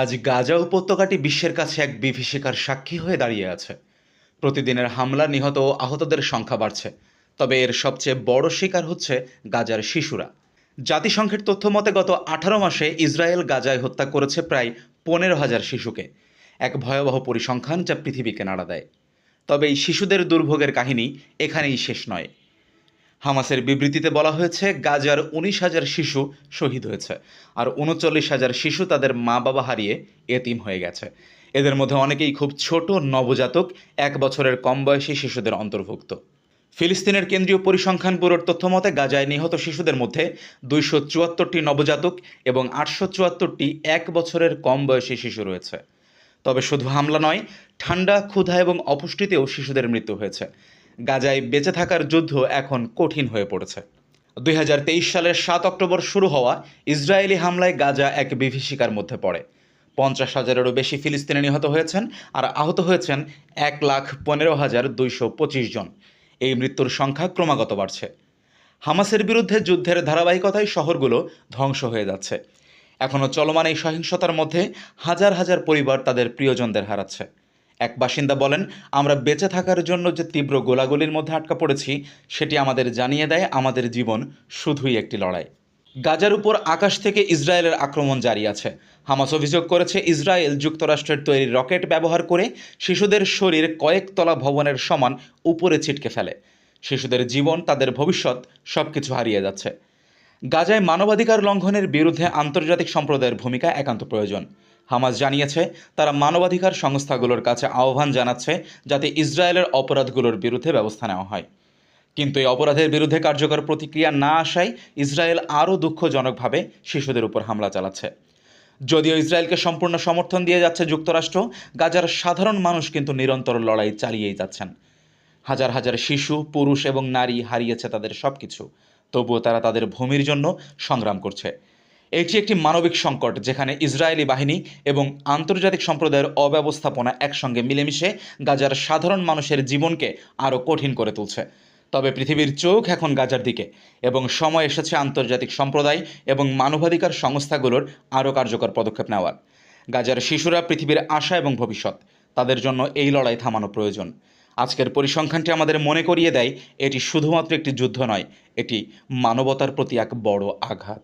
আজ গাজা উপত্যকাটি বিশ্বের কাছে এক বিভীষিকার সাক্ষী হয়ে দাঁড়িয়ে আছে। প্রতিদিনের হামলা নিহত ও আহতদের সংখ্যা বাড়ছে, তবে এর সবচেয়ে বড় শিকার হচ্ছে গাজার শিশুরা। জাতিসংঘের তথ্য মতে, গত আঠারো মাসে ইসরায়েল গাজায় হত্যা করেছে প্রায় পনেরো হাজার শিশুকে, এক ভয়াবহ পরিসংখ্যান যা পৃথিবীকে নাড়া দেয়। তবে এই শিশুদের দুর্ভোগের কাহিনী এখানেই শেষ নয়। হামাসের বিবৃতিতে বলা হয়েছে, গাজার উনিশ হাজার শিশু শহীদ হয়েছে আর উনচল্লিশ হাজার শিশু তাদের মা বাবা হারিয়ে এতিম হয়ে গেছে। এদের মধ্যে অনেকেই খুব ছোট, নবজাতক, এক বছরের কম বয়সী শিশুদের অন্তর্ভুক্ত। ফিলিস্তিনের কেন্দ্রীয় পরিসংখ্যান ব্যুরোর তথ্য মতে, গাজায় নিহত শিশুদের মধ্যে দুইশো চুয়াত্তরটি নবজাতক এবং আটশো চুয়াত্তরটি এক বছরের কম বয়সী শিশু রয়েছে। তবে শুধু হামলা নয়, ঠান্ডা, ক্ষুধা এবং অপুষ্টিতেও শিশুদের মৃত্যু হয়েছে। গাজায় বেঁচে থাকার যুদ্ধ এখন কঠিন হয়ে পড়েছে। দুই হাজার তেইশ সালের সাত অক্টোবর শুরু হওয়া ইসরায়েলি হামলায় গাজা এক বিভীষিকার মধ্যে পড়ে। পঞ্চাশ হাজারেরও বেশি ফিলিস্তিনি নিহত হয়েছেন আর আহত হয়েছেন এক লাখ পনেরো হাজার দুইশো পঁচিশ জন। এই মৃত্যুর সংখ্যা ক্রমাগত বাড়ছে। হামাসের বিরুদ্ধে যুদ্ধের ধারাবাহিকতায় শহরগুলো ধ্বংস হয়ে যাচ্ছে। এখনও চলমান এই সহিংসতার মধ্যে হাজার হাজার পরিবার তাদের প্রিয়জনদের হারাচ্ছে। এক বাসিন্দা বলেন, আমরা বেঁচে থাকার জন্য যে তীব্র গোলাগুলির মধ্যে আটকা পড়েছি, সেটি আমাদের জানিয়ে দেয় আমাদের জীবন শুধুই একটি লড়াই। গাজার উপর আকাশ থেকে ইসরায়েলের আক্রমণ জারি আছে। হামাস অভিযোগ করেছে, ইসরায়েল যুক্তরাষ্ট্রের তৈরি রকেট ব্যবহার করে শিশুদের শরীর কয়েকতলা ভবনের সমান উপরে ছিটকে ফেলে। শিশুদের জীবন, তাদের ভবিষ্যৎ সব কিছু হারিয়ে যাচ্ছে। গাজায় মানবাধিকার লঙ্ঘনের বিরুদ্ধে আন্তর্জাতিক সম্প্রদায়ের ভূমিকা একান্ত প্রয়োজন। হামাস জানিয়েছে, তারা মানবাধিকার সংস্থাগুলোর কাছে আহ্বান জানাচ্ছে যাতে ইসরায়েলের অপরাধগুলোর বিরুদ্ধে ব্যবস্থা নেওয়া হয়। কিন্তু এই অপরাধের বিরুদ্ধে কার্যকর প্রতিক্রিয়া না আসায় ইসরায়েল আরও দুঃখজনকভাবে শিশুদের উপর হামলা চালাচ্ছে। যদিও ইসরায়েলকে সম্পূর্ণ সমর্থন দিয়ে যাচ্ছে যুক্তরাষ্ট্র, গাজার সাধারণ মানুষ কিন্তু নিরন্তর লড়াই চালিয়েই যাচ্ছেন। হাজার হাজার শিশু, পুরুষ এবং নারী হারিয়েছে তাদের সব কিছু তবুও তারা তাদের ভূমির জন্য সংগ্রাম করছে। এটি একটি মানবিক সংকট যেখানে ইসরায়েলি বাহিনী এবং আন্তর্জাতিক সম্প্রদায়ের অব্যবস্থাপনা একসঙ্গে মিলেমিশে গাজার সাধারণ মানুষের জীবনকে আরও কঠিন করে তুলছে। তবে পৃথিবীর চোখ এখন গাজার দিকে এবং সময় এসেছে আন্তর্জাতিক সম্প্রদায় এবং মানবাধিকার সংস্থাগুলোর আরও কার্যকর পদক্ষেপ নেওয়ার। গাজার শিশুরা পৃথিবীর আশা এবং ভবিষ্যৎ, তাদের জন্য এই লড়াই থামানো প্রয়োজন। আজকের পরিসংখ্যানটি আমাদের মনে করিয়ে দেয়, এটি শুধুমাত্র একটি যুদ্ধ নয়, এটি মানবতার প্রতি এক বড় আঘাত।